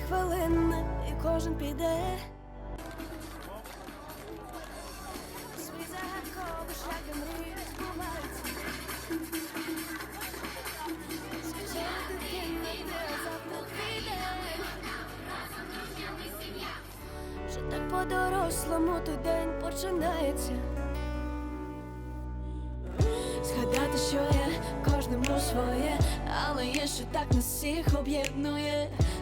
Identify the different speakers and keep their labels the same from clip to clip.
Speaker 1: хвилини, і кожен піде. Свій загадковий шлях до мрії збувається. Сказала дитина, так по-дорослому той день починається. Згадати, що є кожному своє, але є, що так нас всіх об'єднує.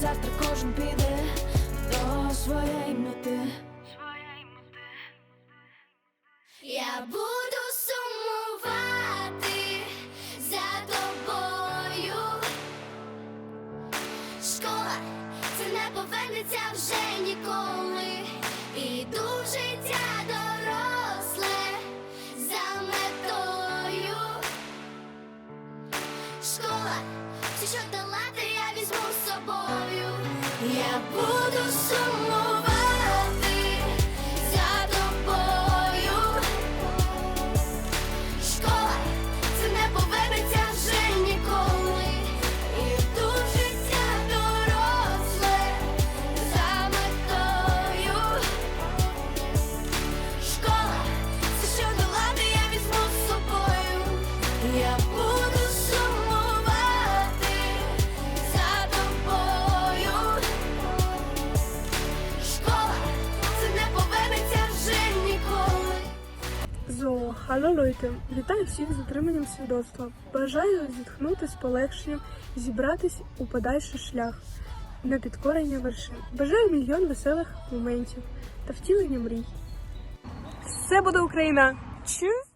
Speaker 1: Завтра кожен піде до своєї мети.
Speaker 2: Я буду сумувати за тобою. Школа це не повернеться вже ніколи. Іду життя доросле Я буду сумувати
Speaker 3: Зо, халло Лойте, вітаю всіх з отриманням свідоцтва. Бажаю зітхнути з полегшенням, зібратись у подальший шлях на підкорення вершин. Бажаю мільйон веселих моментів та втілення мрій. Все буде Україна! Чу?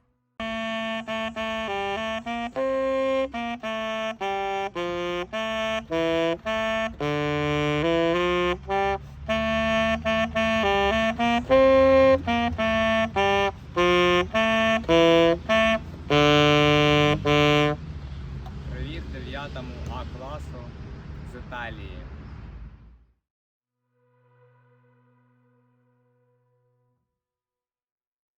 Speaker 4: з Італії.